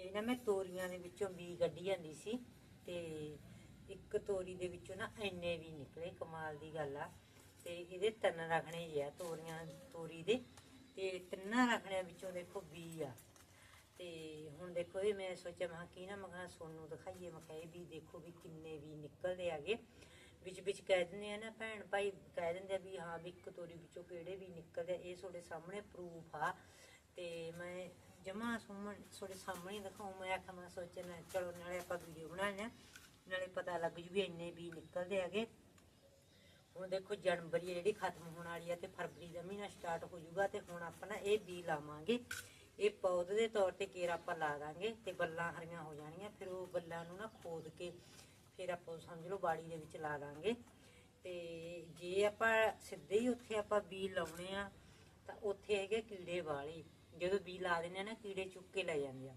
ਇਹ ਨਾ ਮੈਂ ਤੋਰੀਆਂ ਦੇ ਵਿੱਚੋਂ ਬੀ ਕੱਢੀ ਜਾਂਦੀ ਸੀ ਤੇ ਇੱਕ ਤੋਰੀ ਦੇ ਵਿੱਚੋਂ ਨਾ ਇੰਨੇ ਵੀ ਨਿਕਲੇ, ਕਮਾਲ ਦੀ ਗੱਲ ਆ। ਤੇ ਇਹਦੇ ਤਿੰਨ ਰੱਖਣੇ ਜੀ ਆ ਤੋਰੀਆਂ, ਤੋਰੀ ਦੇ। ਤੇ ਤਿੰਨਾਂ ਰੱਖਣਿਆਂ ਵਿੱਚੋਂ ਦੇਖੋ ਬੀ ਆ। ਤੇ ਹੁਣ ਦੇਖੋ ਇਹ ਮੈਂ ਸੋਚਿਆ, ਮੈਂ ਕਿਹਾ ਕੀ ਨਾ, ਮੈਂ ਕਿਹਾ ਸੋਨੂੰ ਦਿਖਾਈਏ। ਮੈਂ ਕਿਹਾ ਇਹ ਵੀ ਦੇਖੋ ਵੀ ਕਿੰਨੇ ਵੀ ਨਿਕਲਦੇ ਆਗੇ ਵਿੱਚ ਵਿੱਚ ਕਹਿ ਦਿੰਦੇ ਆ ਨਾ ਭੈਣ ਭਾਈ, ਕਹਿ ਦਿੰਦੇ ਆ ਵੀ ਹਾਂ ਵੀ ਇੱਕ ਤੋਰੀ ਵਿੱਚੋਂ ਕਿਹੜੇ ਵੀ ਨਿਕਲਦੇ ਆ। ਇਹ ਤੁਹਾਡੇ ਸਾਹਮਣੇ ਪ੍ਰੂਫ ਆ। ਤੇ ਮੈਂ ਜਮਾ ਸੁਮਣ ਤੁਹਾਡੇ ਸਾਹਮਣੇ ਹੀ ਦਿਖਾਉਂ ਮੈਂ ਆਖਾਂ, ਮੈਂ ਸੋਚਿਆ ਨਾ ਚਲੋ ਨਾਲੇ ਆਪਾਂ ਵੀਡੀਓ ਬਣਾਉਂਦੇ ਆ ਨਾਲੇ ਪਤਾ ਲੱਗ ਜੂ ਵੀ ਇੰਨੇ ਵੀ ਨਿਕਲਦੇ ਹੈਗੇ। ਹੁਣ ਦੇਖੋ ਜਨਵਰੀ ਜਿਹੜੀ ਖਤਮ ਹੋਣ ਵਾਲੀ ਆ ਤੇ ਫਰਵਰੀ ਦਾ ਮਹੀਨਾ ਸਟਾਰਟ ਹੋ ਜਾਊਗਾ ਤੇ ਹੁਣ ਆਪਾਂ ਨਾ ਇਹ ਬੀ ਲਾਵਾਂਗੇ। ਇਹ ਪੌਦੇ ਦੇ ਤੌਰ ਤੇ ਕੇਰ ਆਪਾਂ ਲਾ ਦਾਂਗੇ ਤੇ ਬੱਲਾਂ ਹਰੀਆਂ ਹੋ ਜਾਣੀਆਂ, ਫਿਰ ਉਹ ਬੱਲਾਂ ਨੂੰ ਨਾ ਖੋਦ ਕੇ ਫਿਰ ਆਪਾਂ ਸਮਝ ਲਓ ਬਾੜੀ ਦੇ ਵਿੱਚ ਲਾ ਦਾਂਗੇ। ਤੇ ਜੇ ਆਪਾਂ ਸਿੱਧੇ ਹੀ ਉੱਥੇ ਆਪਾਂ ਬੀ ਲਾਉਣੇ ਆ, ਤਾਂ ਉੱਥੇ ਹੈਗੇ ਕੀੜੇ ਵਾਲੇ। ਜਦੋਂ ਬੀ ਲਾ ਦਿੰਦੇ ਆ ਨਾ ਕੀੜੇ ਚੁੱਕ ਕੇ ਲੈ ਜਾਂਦੇ ਆ।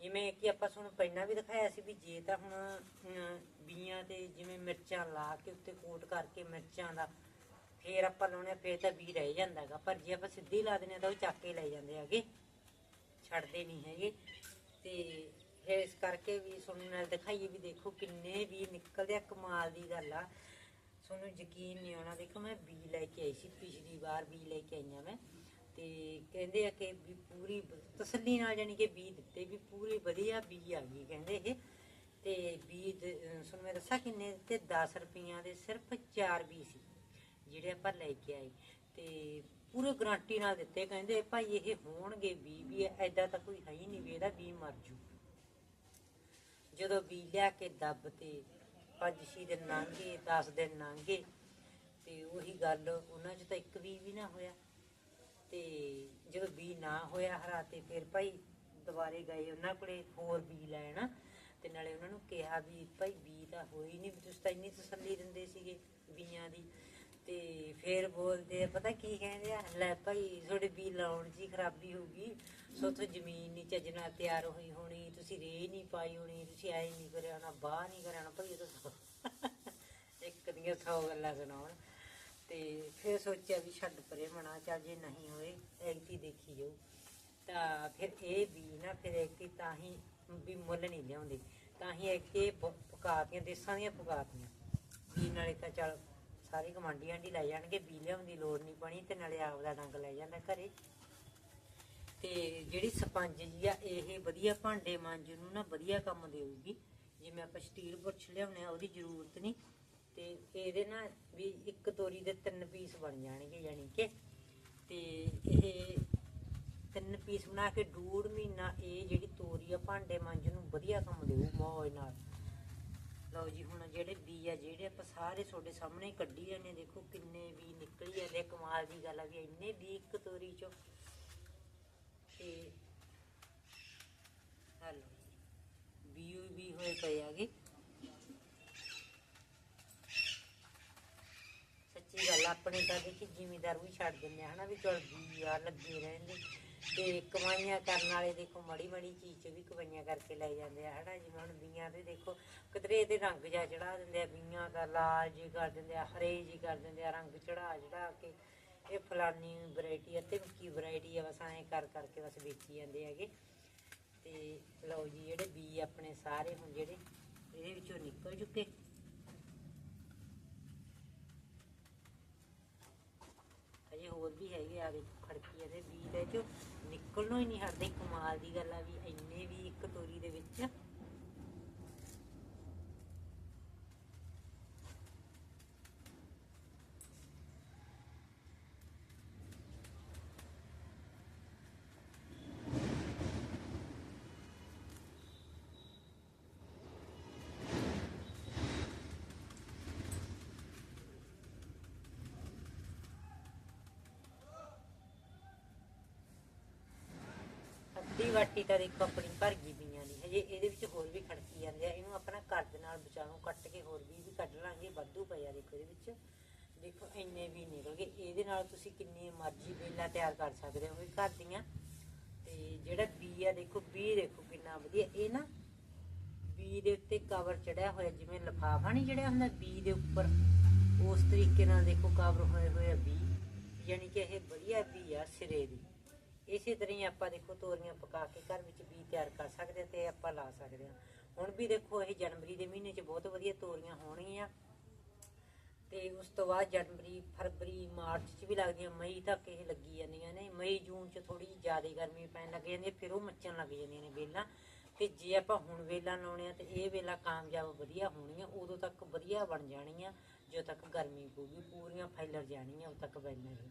ਜਿਵੇਂ ਕਿ ਆਪਾਂ ਤੁਹਾਨੂੰ ਪਹਿਲਾਂ ਵੀ ਦਿਖਾਇਆ ਸੀ ਵੀ ਜੇ ਤਾਂ ਹੁਣ ਅਮ, ਬੀਆਂ ਤੇ ਜਿਵੇਂ ਮਿਰਚਾਂ ਲਾ ਕੇ ਉੱਤੇ ਕੋਟ ਕਰਕੇ ਮਿਰਚਾਂ ਦਾ ਫੇਰ ਆਪਾਂ ਲਾਉਣੇ ਆ, ਫੇਰ ਤਾਂ ਬੀ ਰਹਿ ਜਾਂਦਾਗਾ ਪਰ ਜੇ ਆਪਾਂ ਸਿੱਧੀ ਲਾ ਦਿੰਦੇ ਆ ਤਾਂ ਉਹ ਚੱਕ ਕੇ ਲੈ ਜਾਂਦੇ ਹੈਗੇ। ਛੱਡਦੇ ਨਹੀਂ ਹੈਗੇ। ਤੇ ਫਿਰ ਇਸ ਕਰਕੇ ਵੀ ਤੁਹਾਨੂੰ ਨਾਲ ਦਿਖਾਈਏ ਵੀ ਦੇਖੋ ਕਿੰਨੇ ਵੀ ਨਿਕਲਦੇ ਆ ਕਮਾਲ ਦੀ ਗੱਲ ਆ। ਤੁਹਾਨੂੰ ਯਕੀਨ ਨਹੀਂ ਆਉਣਾ ਦੇਖੋ ਮੈਂ ਬੀ ਲੈ ਕੇ ਆਈ ਸੀ ਪਿਛਲੀ ਵਾਰ ਬੀ ਲੈ ਕੇ ਆਈ ਆਈਆਂ ਮੈਂ। ਤੇ ਕਹਿੰਦੇ ਆ ਕਿ ਵੀ ਪੂਰੀ ਤਸੱਲੀ ਨਾਲ ਜਾਨੀ ਕਿ ਬੀ ਦਿੱਤੇ, ਵੀ ਪੂਰੀ ਵਧੀਆ ਬੀ ਆ ਗਈ ਕਹਿੰਦੇ ਇਹ। ਤੇ ਬੀ ਦ- ਤੁਹਾਨੂੰ ਮੈਂ ਦੱਸਾਂ ਕਿੰਨੇ ਤੇ 10 ਰੁਪਈਆਂ ਦੇ ਸਿਰਫ 4 ਬੀ ਸੀ, ਜਿਹੜੇ ਆਪਾਂ ਲੈ ਕੇ ਆਏ। ਤੇ ਪੂਰੇ ਗਰੰਟੀ ਨਾਲ ਦਿੱਤੇ ਕਹਿੰਦੇ, ਭਾਈ ਇਹ ਹੋਣਗੇ ਬੀ ਵੀ ਐਦਾਂ ਤਾਂ ਕੋਈ ਹੈ ਹੀ ਨਹੀਂ ਵੀ ਇਹਦਾ ਬੀ ਮਰ ਜੂ। ਜਦੋਂ ਬੀ ਲਿਆ ਕੇ ਦੱਬ ਤੇ ਪੰਜ ਛੇ ਦਿਨ ਲੰਘੇ 10 ਦਿਨ ਲੰਘੇ ਤੇ ਉਹੀ ਗੱਲ ਉਹਨਾਂ 'ਚ ਤਾਂ ਇੱਕ ਵੀ ਵੀ ਨਾ ਹੋਇਆ। ਤੇ ਜਦੋਂ ਬੀ ਨਾ ਹੋਇਆ ਹਰਾ ਤੇ ਫਿਰ ਭਾਈ ਦੁਬਾਰੇ ਗਏ ਉਹਨਾਂ ਕੋਲੇ ਹੋਰ ਬੀ ਲੈਣ ਤੇ ਨਾਲੇ ਉਹਨਾਂ ਨੂੰ ਕਿਹਾ ਵੀ ਭਾਈ ਬੀ ਤਾਂ ਹੋਈ ਨਹੀਂ ਵੀ ਤੁਸੀਂ ਤਾਂ ਇੰਨੀ ਤਸੱਲੀ ਦਿੰਦੇ ਸੀਗੇ ਬੀਆਂ ਦੀ। ਤੇ ਫਿਰ ਬੋਲਦੇ ਆ, ਪਤਾ ਕੀ ਕਹਿੰਦੇ ਆ, ਲੈ ਭਾਈ ਤੁਹਾਡੇ ਬੀ ਲਾਉਣ 'ਚ ਹੀ ਖਰਾਬੀ ਹੋਊਗੀ ਸੋਥੋਂ ਜ਼ਮੀਨ ਨਹੀਂ ਚੱਜ ਨਾਲ ਤਿਆਰ ਹੋਈ ਹੋਣੀ, ਤੁਸੀਂ ਰੇ ਨਹੀਂ ਪਾਈ ਹੋਣੀ, ਤੁਸੀਂ ਐ ਨਹੀਂ ਕਰਿਆ ਨਾ ਬਾਹ ਨਹੀਂ ਕਰਿਆ ਨਾ ਭਾਈ ਇਹ ਤਾਂ ਸੌ- ਇੱਕ ਦੀਆਂ 100 ਗੱਲਾਂ ਸੁਣਾਉਣ। ਤੇ ਫਿਰ ਸੋਚਿਆ ਵੀ ਛੱਡ ਪਰੇ ਮਨਾ, ਚੱਲ ਜੇ ਨਹੀਂ ਹੋਏ ਐਕਤੀ ਦੇਖੀ ਜਾਊ। ਤਾਂ ਫਿਰ ਇਹ ਵੀ ਨਾ, ਫਿਰ ਐਕਤੀ ਤਾਂ ਹੀ ਵੀ ਮੁੱਲ ਨਹੀਂ ਲਿਆਉਂਦੇ। ਤਾਂ ਹੀ ਐਕਟੀ ਪਕਾਤੀਆਂ, ਦੇਸਾਂ ਦੀਆਂ ਪਕਾਤੀਆਂ। ਵੀ ਨਾਲੇ ਤਾਂ ਚੱਲ ਸਾਰੇ ਕਮਾਂਡੀਆਂ ਦੀ ਲੈ ਜਾਣਗੇ, ਵੀ ਲਿਆਉਣ ਦੀ ਲੋੜ ਨਹੀਂ ਪਣੀ ਤੇ ਨਾਲੇ ਆਪ ਦਾ ਡੰਗ ਲੈ ਜਾਂਦਾ ਘਰੇ। ਤੇ ਜਿਹੜੀ ਸਪੰਜ ਜੀ ਆ, ਇਹ ਵਧੀਆ ਭਾਂਡੇ ਮਾਂਜਣ ਨੂੰ ਨਾ ਵਧੀਆ ਕੰਮ ਦੇਊਗੀ। ਜਿਵੇਂ ਆਪਾਂ ਸਟੀਲ ਬੁਰਸ਼ ਲਿਆਉਣੇ ਆ, ਉਹਦੀ ਜ਼ਰੂਰਤ ਨਹੀਂ। ਤੇ ਇਹਦੇ ਨਾਲ ਵੀ ਇੱਕ ਤੋਰੀ ਦੇ ਤਿੰਨ ਪੀਸ ਬਣ ਜਾਣਗੇ ਯਾਨੀ ਕਿ। ਤੇ ਇਹ ਤਿੰਨ ਪੀਸ ਬਣਾ ਕੇ ਡੂੜ ਮਹੀਨਾ ਇਹ ਜਿਹੜੀ ਤੋਰੀ ਆ ਭਾਂਡੇ ਮਾਂਜਣ ਨੂੰ ਵਧੀਆ ਕੰਮ ਦੇਊ ਮੌਜ ਨਾਲ। ਲਓ ਜੀ, ਹੁਣ ਜਿਹੜੇ ਬੀ ਆ, ਜਿਹੜੇ ਆਪਾਂ ਸਾਰੇ ਤੁਹਾਡੇ ਸਾਹਮਣੇ ਕੱਢੀ ਜਾਂਦੇ ਦੇਖੋ ਕਿੰਨੇ ਬੀ ਨਿਕਲੀ ਜਾਂਦੇ ਆ। ਕਮਾਲ ਦੀ ਗੱਲ ਆ ਵੀ ਇੰਨੇ ਬੀ ਇੱਕ ਤੋਰੀ ਚੋਂ। ਤੇ ਹਲੋ ਬੀ ਵੀ ਹੋਏ ਪਏ ਆਗੇ ਸੱਚੀ ਗੱਲ ਆ, ਆਪਣੇ ਤਾਂ ਦੇਖੀ ਜ਼ਿਮੀਦਾਰ ਵੀ ਛੱਡ ਦਿੰਦੇ ਆ ਹਨਾ ਵੀ ਚਲ ਬੀ ਆ ਲੱਗੇ ਰਹਿੰਦੇ। ਤੇ ਕਮਾਈਆਂ ਕਰਨ ਵਾਲੇ ਦੇਖੋ ਮੜੀ ਮੜੀ ਚੀਜ਼ ਚ ਵੀ ਕਮਾਈਆਂ ਕਰਕੇ ਲੈ ਜਾਂਦੇ ਆ ਹਨਾ ਜਿਵੇਂ ਹੁਣ ਬੀਆਂ ਦੇ ਦੇਖੋ ਕਿਧਰੇ ਇਹਦੇ ਰੰਗ ਜਾ ਚੜਾ ਦਿੰਦੇ ਆ ਬੀਆਂ ਦਾ ਲਾਲ ਜੀ ਕਰ ਦਿੰਦੇ ਆ ਹਰੇ ਜੀ ਕਰ ਦਿੰਦੇ ਆ ਰੰਗ ਚੜਾ ਚੜਾ ਕੇ ਇਹ ਫਲਾਨੀ ਵੈਰਾਈਟੀ ਆ ਤੇ ਕੀ ਵੈਰਾਈਟੀ ਆ ਬਸ ਐਂ ਕਰ ਕਰਕੇ ਬਸ ਵੇਚੀ ਜਾਂਦੇ ਹੈਗੇ। ਤੇ ਲਓ ਜੀ ਜਿਹੜੇ ਬੀ ਆਪਣੇ ਸਾਰੇ ਹੁਣ ਜਿਹੜੇ ਇਹਦੇ ਵਿੱਚੋਂ ਨਿਕਲ ਚੁੱਕੇ ਅਜੇ ਹੋਰ ਵੀ ਹੈਗੇ ਆ ਦੇਖੋ ਖੜਕੀ ਇਹਦੇ ਬੀ ਦੇ ਚੋਂ ਨਿਕਲਣੋਂ ਹੀ ਨਹੀਂ ਹਟਦੇ, ਕਮਾਲ ਦੀ ਗੱਲ ਆ ਵੀ ਇੰਨੇ ਵੀ ਇੱਕ ਤੋਰੀ ਦੇ ਵਿੱਚ ਅੱਧੀ ਤਾਂ ਦੇਖੋ ਆਪਣੀ ਭਰ ਗਈ ਬੀਆਂ ਦੀ ਹਜੇ ਇਹਦੇ ਵਿੱਚ ਹੋਰ ਵੀ ਖੜਕੀ ਜਾਂਦੇ ਆ, ਇਹਨੂੰ ਆਪਣਾ ਘਰ ਦੇ ਨਾਲ ਬਚਾਉਂ ਕੱਟ ਕੇ ਹੋਰ ਵੀ ਵੀ ਕੱਢ ਲਾਂਗੇ, ਵਾਧੂ ਪਿਆ ਦੇਖੋ ਇਹਦੇ ਵਿੱਚ। ਦੇਖੋ ਇੰਨੇ ਵੀ ਨਿਕਲ ਗਏ ਇਹਦੇ ਨਾਲ ਤੁਸੀਂ ਕਿੰਨੀ ਮਰਜ਼ੀ ਵੇਲਾ ਤਿਆਰ ਕਰ ਸਕਦੇ ਹੋ ਵੀ ਘਰ ਦੀਆਂ। ਤੇ ਜਿਹੜਾ ਬੀ ਆ ਦੇਖੋ, ਬੀ ਦੇਖੋ ਕਿੰਨਾ ਵਧੀਆ, ਇਹ ਨਾ ਬੀ ਦੇ ਉੱਤੇ ਕਵਰ ਚੜਿਆ ਹੋਇਆ, ਜਿਵੇਂ ਲਫਾਫਾ ਨਹੀਂ ਚੜਿਆ ਹੁੰਦਾ, ਬੀ ਦੇ ਉੱਪਰ। ਉਸ ਤਰੀਕੇ ਨਾਲ ਦੇਖੋ ਕਵਰ ਹੋਏ ਹੋਏ ਆ ਬੀ ਯਾਨੀ ਕਿ ਇਹ ਵਧੀਆ ਬੀ ਆ ਸਿਰੇ ਦੀ। ਇਸੇ ਤਰ੍ਹਾਂ ਹੀ ਆਪਾਂ ਦੇਖੋ ਤੋਰੀਆਂ ਪਕਾ ਕੇ ਘਰ ਵਿੱਚ ਬੀਜ ਤਿਆਰ ਕਰ ਸਕਦੇ ਹਾਂ ਤੇ ਆਪਾਂ ਲਾ ਸਕਦੇ ਹਾਂ ਹੁਣ ਵੀ ਦੇਖੋ ਇਹ ਜਨਵਰੀ ਦੇ ਮਹੀਨੇ 'ਚ ਬਹੁਤ ਵਧੀਆ ਤੋਰੀਆਂ ਹੋਣਗੀਆਂ। ਤੇ ਉਸ ਤੋਂ ਬਾਅਦ ਜਨਵਰੀ, ਫਰਵਰੀ, ਮਾਰਚ 'ਚ ਵੀ ਲੱਗਦੀਆਂ, ਮਈ ਤੱਕ ਇਹ ਲੱਗੀ ਜਾਂਦੀਆਂ ਨੇ। ਮਈ, ਜੂਨ 'ਚ ਥੋੜੀ ਜ਼ਿਆਦਾ ਗਰਮੀ ਪੈਣ ਲੱਗ ਜਾਂਦੀ ਹੈ, ਫਿਰ ਉਹ ਮੱਚਣ ਲੱਗ ਜਾਂਦੀਆਂ ਨੇ ਵੇਲਾਂ। ਤੇ ਜੇ ਆਪਾਂ ਹੁਣ ਵੇਲਾਂ ਲਾਉਣੇ ਆ ਤੇ ਇਹ ਵੇਲਾਂ ਕਾਮਯਾਬ ਵਧੀਆ ਹੋਣੀਆਂ ਉਦੋਂ ਤੱਕ ਵਧੀਆ ਬਣ ਜਾਣੀਆਂ ਜਦੋਂ ਤੱਕ ਗਰਮੀ ਪੂਗੀ ਪੂਰੀਆਂ ਫੈਲਰ ਜਾਣੀਆਂ ਉਦੋਂ ਤੱਕ ਬੈਠਣਾ ਨਹੀਂ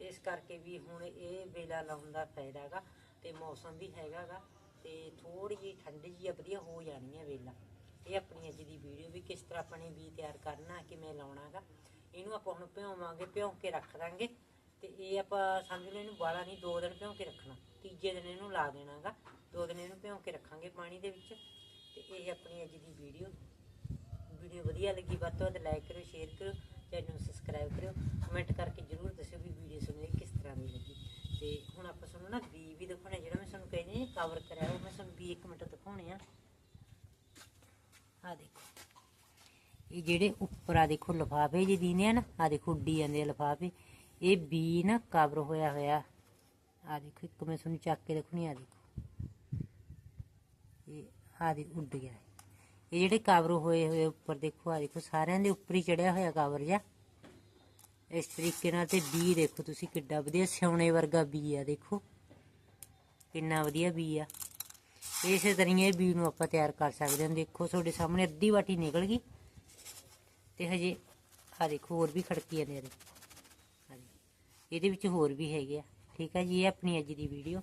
ਇਸ ਕਰਕੇ ਵੀ ਹੁਣ ਇਹ ਵੇਲਾ ਲਾਉਣ ਦਾ ਫਾਇਦਾ ਹੈਗਾ ਤੇ ਮੌਸਮ ਵੀ ਹੈਗਾਗਾ ਤੇ ਥੋੜੀ ਜਿਹੀ ਠੰਡ ਜਿਹੀ ਵਧੀਆ ਹੋ ਜਾਣੀ ਹੈ ਵੇਲਾ। ਇਹ ਆਪਣੀ ਅੱਜ ਦੀ ਵੀਡੀਓ ਵੀ ਕਿਸ ਤਰ੍ਹਾਂ ਆਪਾਂ ਨੇ ਵੀ ਤਿਆਰ ਕਰਨਾ, ਕਿਵੇਂ ਲਾਉਣਾਗਾ ਇਹਨੂੰ ਆਪਾਂ ਹੁਣ ਭਿਉਂਵਾਂਗੇ, ਭਿਉਂ ਕੇ ਰੱਖ ਦਾਂਗੇ ਤੇ ਇਹ ਆਪਾਂ ਸਮਝ ਲਓ ਇਹਨੂੰ ਬਾਲਾ ਨਹੀਂ ਦੋ ਦਿਨ ਭਿਉਂ ਕੇ ਰੱਖਣਾ, ਤੀਜੇ ਦਿਨ ਇਹਨੂੰ ਲਾ ਦੇਣਾਗਾ ਦੋ ਦਿਨ ਇਹਨੂੰ ਭਿਉਂ ਕੇ ਰੱਖਾਂਗੇ ਪਾਣੀ ਦੇ ਵਿੱਚ ਤੇ ਇਹ ਆਪਣੀ ਅੱਜ ਦੀ ਵੀਡੀਓ ਵੀਡੀਓ ਵਧੀਆ ਲੱਗੀ ਵੱਧ ਤੋਂ ਵੱਧ ਲਾਈਕ ਕਰਿਓ ਸ਼ੇਅਰ ਕਰਿਓ ਚੈਨਲ ਨੂੰ ਸਬਸਕ੍ਰਾਈਬ ਕਰਿਓ ਕਮੈਂਟ ਕਰਕੇ ਜਰੂਰ ਤੁਹਾਨੂੰ ਲੱਗੀ। ਤੇ ਹੁਣ ਆਪਾਂ ਤੁਹਾਨੂੰ ਨਾ ਬੀ ਵੀ ਦਿਖਾਉਣੇ ਜਿਹੜਾ ਮੈਂ ਤੁਹਾਨੂੰ ਕਹਿੰਦੀ ਕਵਰ ਕਰਿਆ ਉਹ ਮੈਂ ਤੁਹਾਨੂੰ ਬੀ ਇੱਕ ਮਿੰਟ ਦਿਖਾਉਣੇ ਆ। ਆ ਦੇਖੋ। ਇਹ ਜਿਹੜੇ ਉੱਪਰ ਆ ਦੇਖੋ ਲਫਾਫੇ ਜਿਹੇ ਦੀਨੇ ਆ ਨਾ ਆ ਦੇਖੋ ਉੱਡੀ ਜਾਂਦੇ ਆ ਲਫਾਫੇ। ਇਹ ਬੀ ਨਾ ਕਵਰ ਹੋਇਆ ਹੋਇਆ। ਆ ਦੇਖੋ, ਇੱਕ ਮੈਂ ਤੁਹਾਨੂੰ ਚੱਕ ਕੇ ਦਿਖਾਉਣੀ ਆ ਦੇਖੋ। ਇਹ ਆ ਦੇ ਉੱਡ ਗਿਆ। ਇਹ ਜਿਹੜੇ ਕਵਰ ਹੋਏ ਹੋਏ ਉੱਪਰ ਦੇਖੋ ਆ ਦੇਖੋ, ਸਾਰਿਆਂ ਦੇ ਉੱਪਰ ਹੀ ਚੜਿਆ ਹੋਇਆ ਕਵਰ ਜਾ ਇਸ ਤਰੀਕੇ ਨਾਲ ਤੇ ਬੀ ਦੇਖੋ ਤੁਸੀਂ ਕਿੱਡਾ ਵਧੀਆ ਸਿਉਣੇ ਵਰਗਾ ਬੀ ਆ, ਦੇਖੋ। ਕਿੰਨਾ ਵਧੀਆ ਬੀ ਆ। ਇਸੇ ਤਰ੍ਹਾਂ ਇਹ ਬੀ ਨੂੰ ਆਪਾਂ ਤਿਆਰ ਕਰ ਸਕਦੇ ਹਾਂ। ਦੇਖੋ ਤੁਹਾਡੇ ਸਾਹਮਣੇ ਅੱਧੀ ਵਾਟੀ ਨਿਕਲ ਗਈ। ਤੇ ਹਜੇ ਆ ਦੇਖੋ ਹੋਰ ਵੀ ਖੜਕੀ ਜਾਂਦੇ ਆ ਦੇਖੋ ਇਹਦੇ ਵਿੱਚ ਹੋਰ ਵੀ ਹੈਗੇ ਆ। ਠੀਕ ਹੈ ਜੀ, ਇਹ ਆਪਣੀ ਅੱਜ ਦੀ ਵੀਡੀਓ